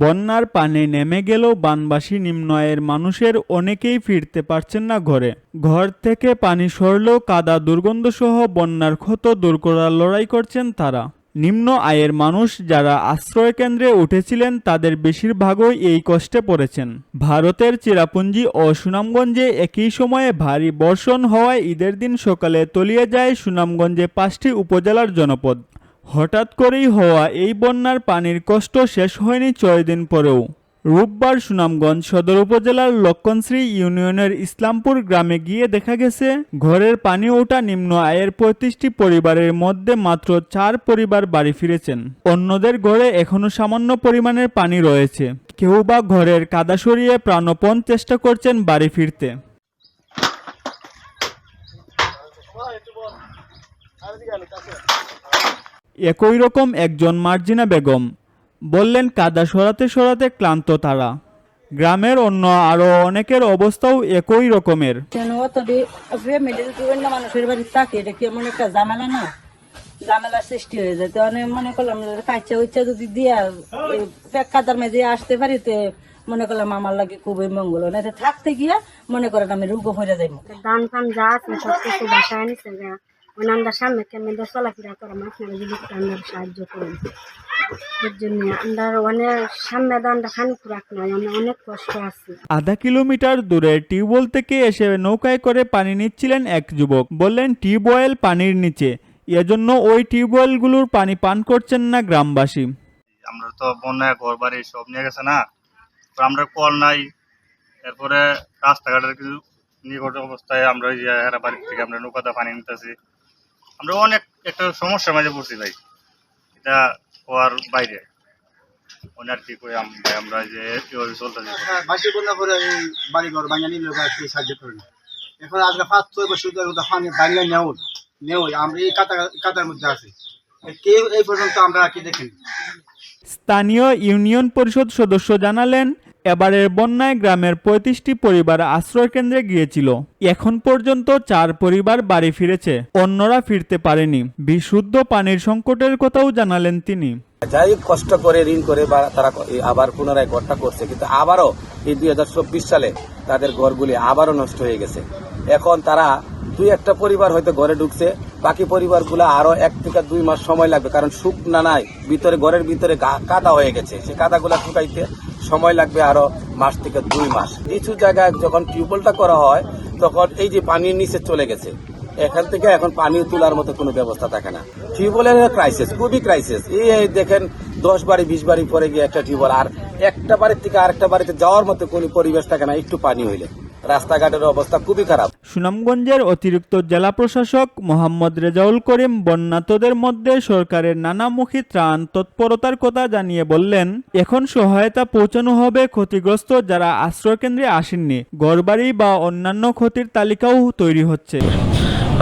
বন্যার পানি নেমে গেলেও বানবাসী নিম্ন আয়ের মানুষের অনেকেই ফিরতে পারছেন না ঘরে। ঘর থেকে পানি সরলেও কাদা দুর্গন্ধসহ বন্যার ক্ষত দূর করার লড়াই করছেন তারা। নিম্ন আয়ের মানুষ যারা আশ্রয় কেন্দ্রে উঠেছিলেন, তাদের বেশিরভাগই এই কষ্টে পড়েছেন। ভারতের চিরাপুঞ্জি ও সুনামগঞ্জে একই সময়ে ভারী বর্ষণ হওয়ায় ঈদের দিন সকালে তলিয়ে যায় সুনামগঞ্জে পাঁচটি উপজেলার জনপদ। হঠাৎ করেই হওয়া এই বন্যার পানির কষ্ট শেষ হয়নি ছয় দিন পরেও। রোববার সুনামগঞ্জ সদর উপজেলার লক্ষণশ্রী ইউনিয়নের ইসলামপুর গ্রামে গিয়ে দেখা গেছে, ঘরের পানি ওঠা নিম্ন আয়ের পঁয়ত্রিশটি পরিবারের মধ্যে মাত্র চার পরিবার বাড়ি ফিরেছেন। অন্যদের ঘরে এখনও সামান্য পরিমাণের পানি রয়েছে। কেউ বা ঘরের কাদা সরিয়ে প্রাণপণ চেষ্টা করছেন বাড়ি ফিরতে। একই রকম একজন মার্জিনা বেগম। বললেন কাদা সরাতে সরাতে ক্লান্ত তারা। গ্রামের অন্য আরও অনেকের অবস্থাও একই রকমের। কেন? অত ফ্যামিলি অন্য মানুষের বাড়ি থাকে এটা কি এমন একটা ঝামেলা না? ঝামেলার সৃষ্টি হয়ে যায়। অনেক মনে করলাম যে উচ্চা যদি দিয়া কাদার মেঝে আসতে পারি তে মনে করলাম আমার লাগে খুবই মঙ্গল না থাকতে গিয়া মনে করেন আমি রোগ হয়ে ফান যা আছে সব কিছু বাসায় ওই আমরা সামনে কেমন চলাফেরা করাম আপনারা যদি একটু সাহায্য করুন। এর জন্য আমরা অনেক সামনে দানটা খানি খুরাক নাই আমরা অনেক কষ্ট আছে। আধা কিলোমিটার দূরে টিউবওয়েল থেকে এসে নৌকায় করে পানি নিচ্ছিলেন এক যুবক। বললেন টিউবওয়েল পানির নিচে। এজন্য ওই টিউবওয়েলগুলোর পানি পান করছেন না গ্রামবাসী। আমরা তো বন্যায় ঘর বাড়ি সব নিয়ে গেছে না তো আমরা কল নাই। এরপরে রাস্তাঘাটের কিছু নিকট অবস্থায় আমরা ওই যে এরা বাড়ির থেকে আমরা নৌকাতে পানি নিতেছি। আমরা অনেক একটা সমস্যার মাঝে পড়ছি ভাই। এটা হওয়ার বাইরে। আর কি কই আম- আমরা যে এভাবে চলতেছি। হ্যাঁ বাসি বন্যা করে এই বাড়ি ঘর ভাঙা নিলে ওরা সাহায্য করে না। এখন আজকে পাঁচ ছয় বছর ধরে ভাঙা নেও নেও আমরা এই কাতা কাতার মধ্যে আছি। কেউ এই পর্যন্ত আমরা কি দেখিনি। স্থানীয় ইউনিয়ন পরিষদ সদস্য জানালেন এবারের বন্যায় গ্রামের পঁয়ত্রিশটি পরিবার আশ্রয় কেন্দ্রে গিয়েছিল। এখন পর্যন্ত চার পরিবার বাড়ি ফিরেছে, অন্যরা ফিরতে পারেনি। বিশুদ্ধ পানির সংকটের কথাও জানালেন তিনি। যাই কষ্ট করে, ঋণ করে বা তারা আবার পুনরায় ঘরটা করছে, কিন্তু আবারও এই দুই হাজার চব্বিশ সালে তাদের ঘরগুলি আবারও নষ্ট হয়ে গেছে। এখন তারা দুই একটা পরিবার হয়তো ঘরে ঢুকছে বাকি পরিবারগুলো আরও এক থেকে দুই মাস সময় লাগবে, কারণ শুকনা নাই, ভিতরে, ঘরের ভিতরে কাদা হয়ে গেছে। সেই কাদাগুলা শুকাইতে সময় লাগবে আরও মাস থেকে দুই মাস। কিছু জায়গায় যখন টিউবওয়েলটা করা হয়, তখন এই যে পানির নিচে চলে গেছে, এখান থেকে এখন পানি তোলার মতো কোনো ব্যবস্থা থাকে না। টিউবওয়েলের ক্রাইসিস খুবই ক্রাইসিস এই দেখেন, দশ বাড়ি, বিশ বাড়ি পরে গিয়ে একটা টিউবওয়েল, আর একটা বাড়ির থেকে আরেকটা বাড়িতে যাওয়ার মতো কোনো পরিবেশ থাকে না, একটু পানি হইলে। রাস্তাঘাটের অবস্থা খুবই খারাপ। সুনামগঞ্জের অতিরিক্ত জেলা প্রশাসক মোহাম্মদ রেজাউল করিম বন্যাতদের মধ্যে সরকারের নানামুখী ত্রাণ তৎপরতার কথা জানিয়ে বললেন এখন সহায়তা পৌঁছানো হবে ক্ষতিগ্রস্ত যারা আশ্রয়কেন্দ্রে আসেননি ঘরবাড়ি বা অন্যান্য ক্ষতির তালিকাও তৈরি হচ্ছে।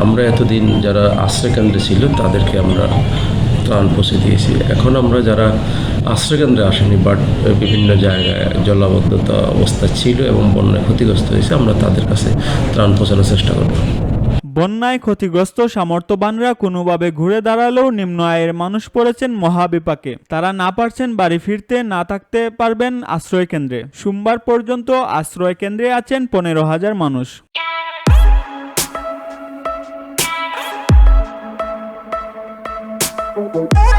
আমরা এতদিন যারা আশ্রয়কেন্দ্রে ছিল তাদেরকে আমরা ত্রাণ পৌঁছে দিয়েছি। এখন আমরা যারা আশ্রয়কেন্দ্রে আসেনি বাট বিভিন্ন জায়গায় জলাবদ্ধতা অবস্থা ছিল এবং বন্যায় ক্ষতিগ্রস্ত হয়েছে, আমরা তাদের কাছে ত্রাণ পৌঁছানোর চেষ্টা করব। বন্যায় ক্ষতিগ্রস্ত সামর্থ্যবানরা কোনোভাবে ঘুরে দাঁড়ালেও নিম্ন আয়ের মানুষ পড়েছেন মহাবিপাকে। তারা না পারছেন বাড়ি ফিরতে, না থাকতে পারবেন আশ্রয় কেন্দ্রে। সোমবার পর্যন্ত আশ্রয় কেন্দ্রে আছেন পনেরো হাজার মানুষ। Oh.